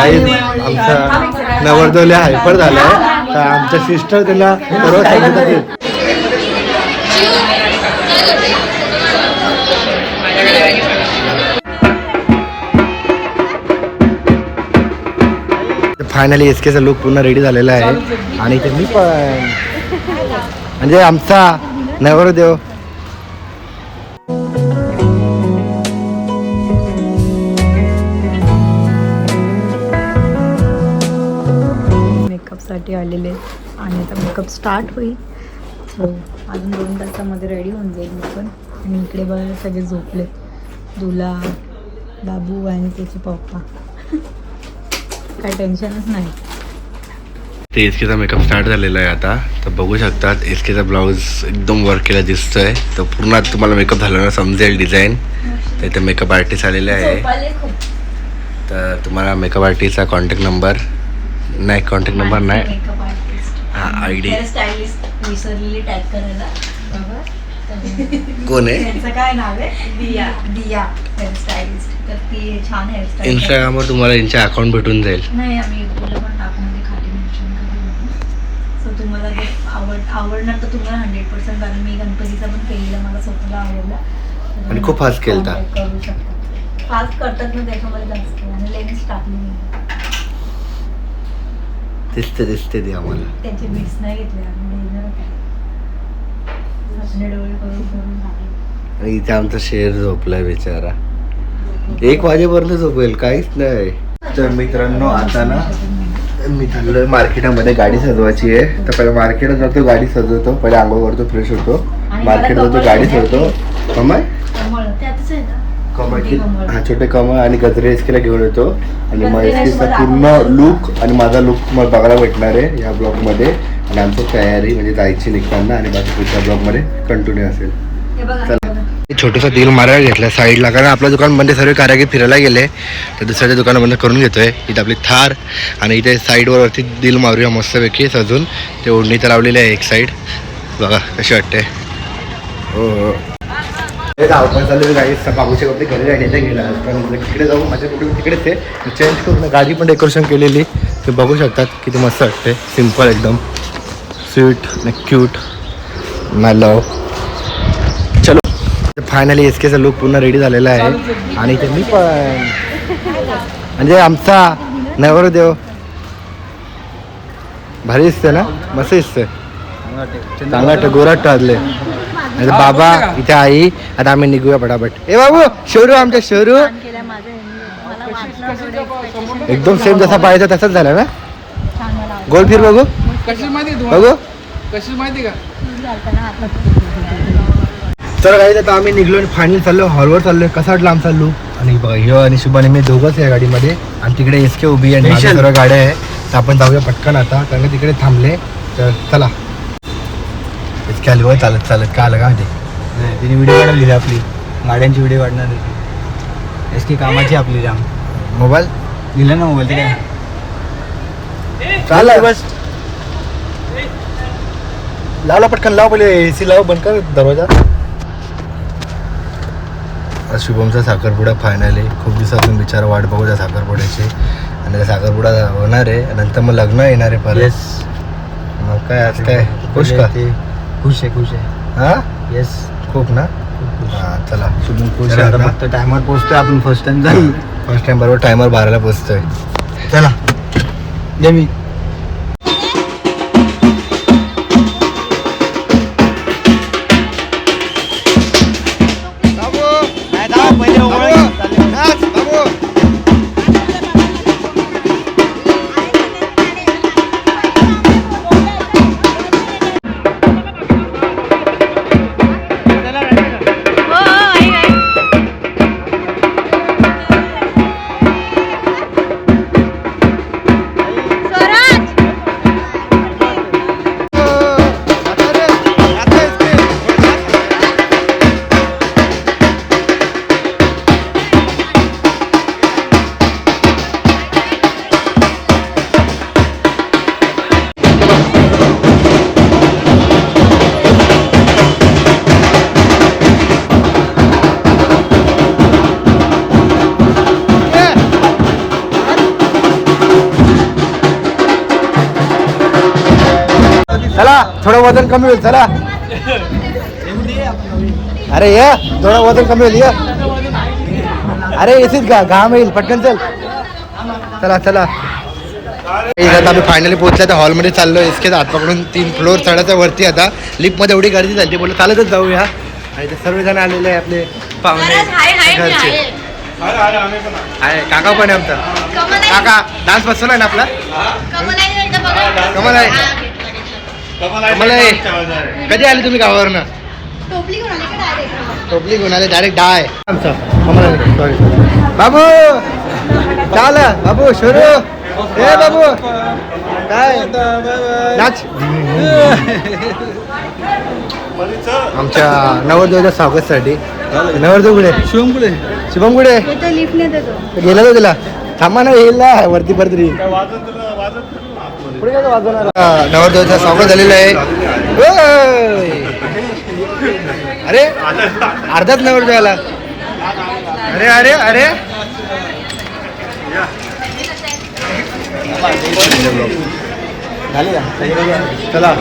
काही आमचा नवरदेवल्या हायपर झालाय तर आमच्या सिस्टर त्यांना सर्व सांगत आहेत फायनली एस केचा लुक पूर्ण रेडी झालेला आहे. आणि ते मी पण म्हणजे आमचा नवरदेव मेकअपसाठी आलेले आणि आता मेकअप स्टार्ट होईल. सो अजून दोन तासामध्ये रेडी होऊन जाईल मी पण. आणि इकडे बघा सगळे झोपले. दुला बाबू आणि त्याचे पप्पा काय टेन्शनच नाही. ते एस केचा मेकअप स्टार्ट झालेला आहे आता. तर बघू शकतात एस केचा ब्लाऊज एकदम वर्क केला दिसतोय. तर पूर्ण आता तुम्हाला मेकअप झाल्यानं समजेल डिझाईन तर इथे मेकअप आर्टिस्ट आलेले आहे. तर तुम्हाला मेकअप आर्टिस्टचा कॉन्टॅक्ट नंबर नाही कॉन्टॅक्ट नंबर नाही. हा आय डी स्टायलिस्ट विसरलेली टॅग करायला. बघा. कोण आहे? त्यांचं काय नाव आहे? दिया. दिया हेअरस्टायलिस्ट तर ती छान इंस्टाग्रामवर तुम्हाला यांचे अकाउंट भेटून जाईल. नाही आम्ही तुला पण टाकमध्ये खाली मेन्शन करू. सो तुम्हाला ते आवड आवडणार तर तुम्हाला हंड्रेड पर्सेंट कारण मी गणपतीचा पण केलेला मला स्वतःला आवडला. आणि खूप fast केलता. करू शकता. फास्ट करतात ना त्याच्यामध्ये जास्त. आणि लेन्स टाकली. दिसते दिसते ते आम्हाला. त्याचे बीट्स नाही घेतले आणि इथे आमचा शेर झोपलाय बिचारा. एक वाजेपर्यंत झोपेल काहीच नाही. तर मित्रांनो आता ना मी चाललोय मार्केटामध्ये गाडी सजवायची आहे. तर पहिले मार्केटात जातो गाडी सजवतो. पहिले आंघोळ करतो फ्रेश होतो. मार्केटात जातो गाडी सजवतो. कमाय कमळ त्यातच आहे ना कमळची. हा छोटे कमळ आणि गजरे एसकेला घेऊन येतो. आणि मला पूर्ण. लुक आणि माझा लुक तुम्हाला बघायला भेटणार आहे या ब्लॉगमध्ये आणि आमची तयारी म्हणजे जायची निघताना आणि बाकी पुढच्या ब्लॉगमध्ये कंटिन्यू असेल. हे बघा चला. हे. छोटंसं दिल मारायला घेतलं साईडला कारण आपल्या दुकानमध्ये सर्व कारागीर फिरायला गेले. तर दुसऱ्याच्या दुकानामध्ये करून घेतोय. इथे आपली थार आणि इथे साईडवर वरती दिल मारूया मस्तपैकी. सजून ते ओढणी तर लावलेली आहे एक साईड बघा कशी वाटते? हो हो. धावपळ चालू गाडी बाबूच्या कपडे घरी राहिलेल्या गेला. कारण तिकडे जाऊन माझ्या कुठे तिकडेच आहे चेंज करून गाडी पण डेकोरेशन केलेली. ते बघू शकतात किती मस्त वाटते सिंपल एकदम. स्वीट क्यूट माय लव चलो. फायनली एस केचा लुक पूर्ण रेडी झालेला आहे. आणि ते मी पण. म्हणजे आमचा नवरदेव भारी दिसते ना? मस्त दिसतंय. चांगला वाटतं गोराट टाळले. आणि बाबा इथे आई आता आम्ही निघूया पटापट ए बाबू शोरू आमच्या शोरू. एकदम सेम जसा पाहिजे तसाच झाला ना? छान मला आवडलं. गोल फिर बघू. कशी माहिती तुम्हाला बघू. कशी माहिती का? तर काही आता आम्ही निघलो आणि फायनल चाललो हॉलवर चाललोय. कसा वाटला आमचा लुक आणि बघा ह्यो आणि शुभाने मी दोघंच या गाडीमध्ये. आणि तिकडे एस के उभी आहे आणि सर्व गाड्या आहे. तर आपण जाऊया पटकन आता कारण तिकडे थांबले. तर चला. आली बघ चालत चालत. का आलं का ते नाही तिने व्हिडिओ काढून लिहिली आपली. गाड्यांची व्हिडिओ काढणार होती. एस की कामाची आपली जाम. मोबाईल? लिहिलं ना मोबाईल ते काय चाल बस. लावला पटकन लाव पहिले. ए सी लाव बंद कर दरवाजा. आज शुभमचा साखरपुडा फायनल आहे. खूप दिवसातून बिचारा वाट बघू त्या साखरपुड्याची. आणि त्या साखरपुडा होणार आहे. नंतर मग लग्न येणार आहे परत. मग काय आज काय? खुश का? खुश आहे खुश आहे. हा? येस खूप ना? हा चला. शुभम खुश आहे आता फक्त टायमावर पोहोचतोय आपण फर्स्ट टाइम जाऊ. फर्स्ट टाइम बरोबर टायमर बाराला पोचतोय. चला. दे मी थोडं वजन कमी होईल चला. अरे ये थोडं वजन कमी होईल ये. अरे येशील का? घाम येईल पटकन चल. चला चला. आता आम्ही फायनली पोहोचल्या त्या हॉलमध्ये चाललो एस के हात पकडून तीन फ्लोअर चढायच्या वरती आता. लिफ्टमध्ये एवढी गर्दी झाली बोललं चालतच जाऊया. आणि ते सर्वजण आलेले आहे आपले पाहुणे घरचे. आहे. काका पण आहे आमचा. काका डान्स बसवला ना आपला? कमल आहे कधी आले तुम्ही गावावरनं? टोपली घेऊन आले डायरेक्ट डाय आमचा. सॉरी बाबू! चाल बाबू शोरू. ए बाबू! काय? नाच. आमच्या नवरदेवाच्या स्वागतसाठी. नवरदेव कुठे शिवम कुठे शुभम कुठे गेला तो गेला थांबा ना येईल वरती परत येईल पुढे काय वाजवणार हा, नवरदेवाचं स्वागत झालेलं आहे! अरे अर्धाच नवरदेव आला अरे अरे अरे. झाले चला.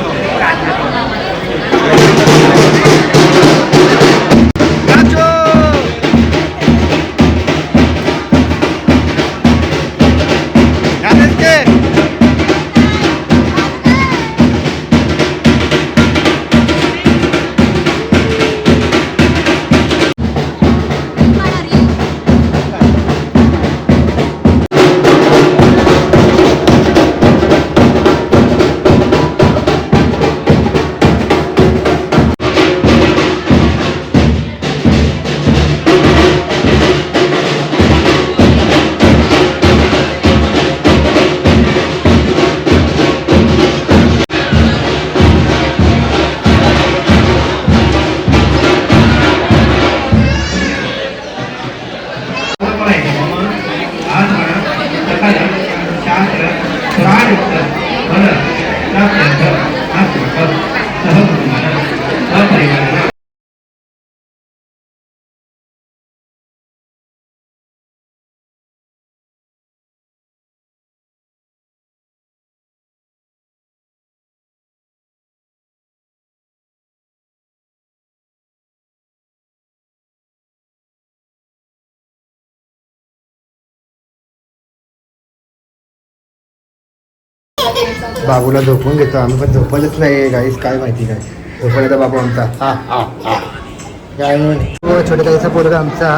बाबूला झोपून घेतो आम्ही पण झोपतच नाही गाईस काय माहिती काय झोपण्याचा बाबू आमचा. हा हा हा. काय हो, छोट्या गाईचा पोरगा आमचा.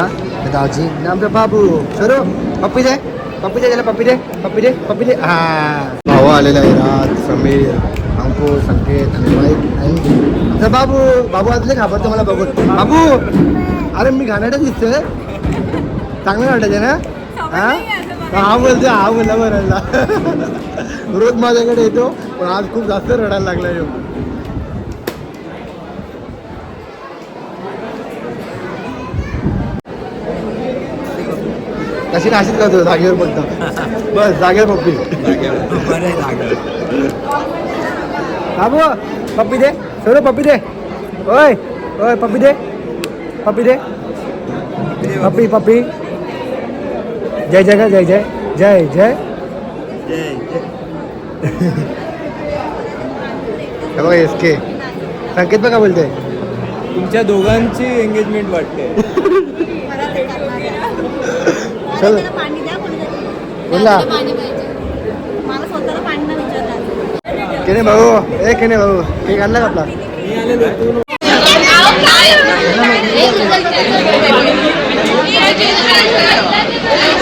दाजी आमचा बाबू सरो पप्पी दे पप्पी दे त्याला पप्पी दे पप्पी दे पप्पी दे. हा. भाऊ आलेला आहे राज समीर अंकुश संकेत आणि माईक बाबू. बाबू आजले घाबरतो मला बघून. बाबू अरे मी घाणाटा दिसतोय. चांगलं वाटायचं ना? हा? हा बोलतो हा बोला बरायला रोज माझ्याकडे येतो पण आज खूप जास्त रडायला लागला येऊ कशी नाशिक करतो जागेवर बघतो. बस जागेवर पप्पी. बाबू पप्पी दे. सर पप्पी दे. ओय ओय पप्पी दे. पप्पी दे. पप्पी पप्पी. जय जय का जय जय जय जय बघा एस के संकेत बघा बोलते तुमच्या दोघांची एंगेजमेंट वाटते. चल. पाणी द्या बोला. मला स्वतःला पाणी नाही विचारतात केने भाऊ ए केने भाऊ केक आणला का आपला? मी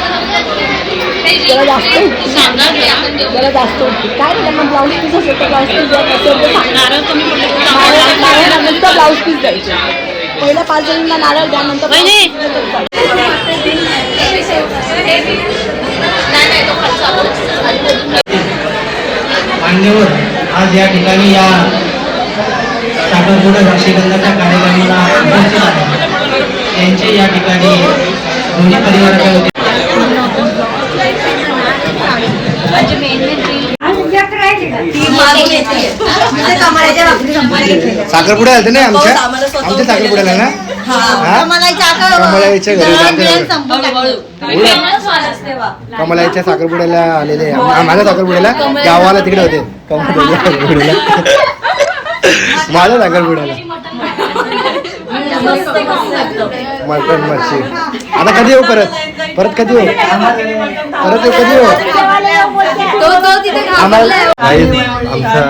जरा जास्त जरा जास्त होती. काय नाही मग ब्लाऊज पीस असेल तर ब्लाऊज पीस द्या तर. नारळ ब्लाऊज पीस द्यायचे पहिल्या पाच जणींना नारळ द्या नंतर मान्यवर आज या ठिकाणी या साखरपुडा साक्षीगंधाच्या कार्यक्रमाला उपस्थित आहे त्यांचे या ठिकाणी दोन्ही परिवाराच्या साखरपुडा आलते ना आमच्या? आमच्या साखरपुड्याला ना? हा? कमलाईच्या घरी कमलाईच्या साखरपुड्याला आलेले. मा- माझ्या साखरपुड्याला? गावाला तिकडे होते. कमलाईच्या साखरपुड्याला. माझ्या साखरपुड्याला. मटन मच्छी आता कधी येऊ परत परत कधी येऊ परत येऊ कधी येऊ आम्हाला आई, आमचा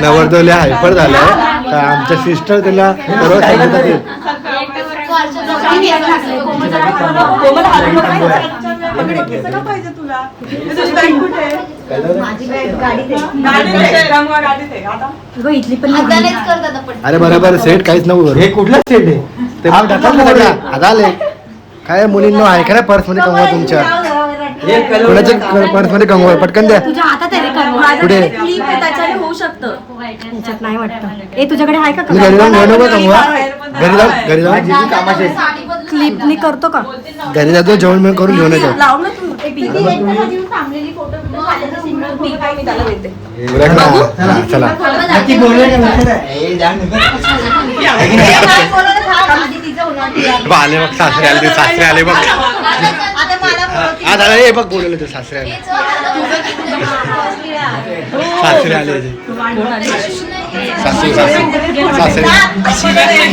नवरदेवल्या हायपर झालाय तर आमच्या सिस्टर सर्व येईल. इथली पण अरे बरोबर सेट काहीच नको हे कुठलं सेट आहे? ते ना सगळं. आता आले. काय मुलींनो आहे? का पर्समध्ये कमवा तुमच्या. हे कोणाच्या पर्समध्ये कमवा पटकन द्या. तुझ्या हातात आहे रे करवा. कुठे? नाही वाटतं. ए तुझ्याकडे आहे का घरी जाऊन घेऊ नको कमवा घरी जाऊन घरी जाऊन जी कामाचे. क्लिपनी करतो का? घरी जातो जेवण करून घेऊन येतो. उरक ना. हा, चला नक्की बोलूया का नंतर? हे जाम नको. आले बघ सासरे आले ते सासरे आले बघ आज आले ए बघ बोलवलं ते सासरे आले सासरे आले ते. सासू सासू सासरे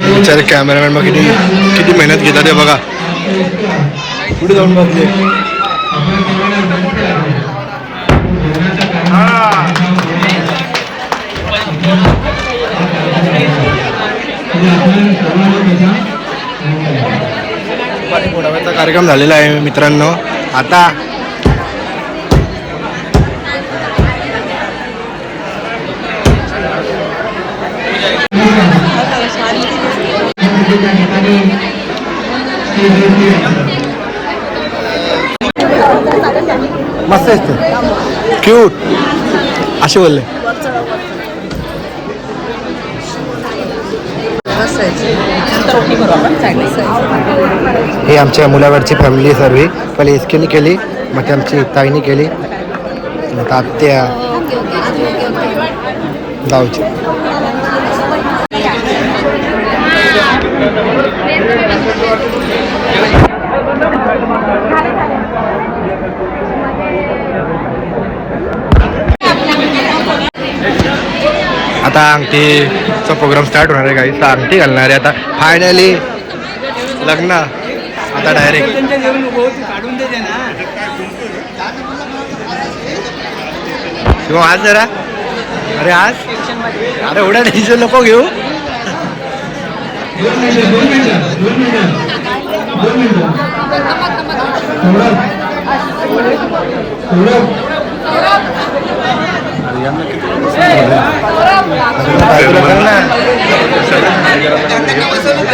बिचारे कॅमेरामॅन बघ किती किती मेहनत घेतात ते बघा. पुढे जाऊन बघले कार्यक्रम झालेला आहे मित्रांनो. आता मस्त असते क्यूट असे बोलले. हे आमच्या मुलाकडची फॅमिली सर्व. पहिले एसकेनी केली मग आमची ताईनी केली. मग आत्या गावची आता अंगठीचा प्रोग्राम स्टार्ट होणार आहे काही अंगठी घालणार आहे आता. फायनली लग्न. आता डायरेक्ट किंवा आज जरा? अरे आज? अरे एवढ्या टेन्शन नको घेऊ.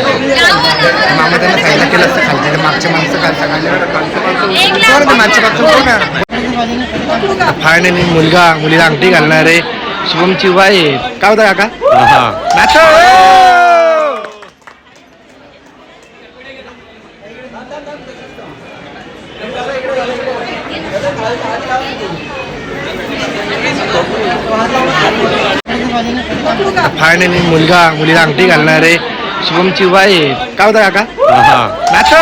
मामा त्यांना खायला केलं असतं खालच्या मागच्या माणसं खालच्या खाल्ल्या मागच्या माणसं फायनली मुलगा मुलीला अंगठी घालणार आहे शुभमची वाई काय होतं काका? नाचो काय नाही मी मुलगा मुलीला अंगठी घालणार आहे शुभम चिवाय काय होता काका नाच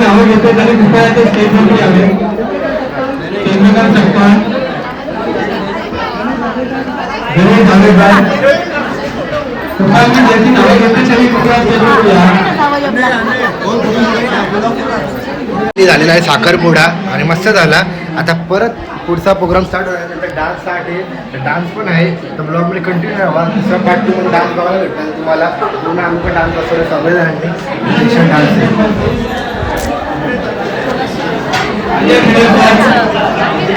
नावं घेतले तरी कृपया ते स्टेजवरती आले चंद्रकांत चव्हाण. गणेश नावं कृपया झालेला आहे साखरपुडा आणि मस्त झाला. आता परत पुढचा प्रोग्राम स्टार्ट होणार डान्स स्टार्ट आहे. डान्स पण आहे. तर ब्लॉगमध्ये कंटिन्यू राहा दुसरा पार्ट टू मध्ये डान्स बघायला भेटतात तुम्हाला. पूर्ण आम्ही पण डान्स बसवलं सगळे जणांनी डान्स आहे.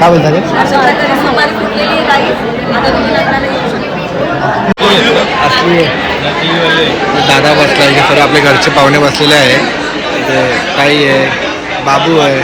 काय बोलता रे असली दादा बसला आहे सर्व आपले घरचे पाहुणे बसलेले आहे. ते ताई आहे बाबू आहे.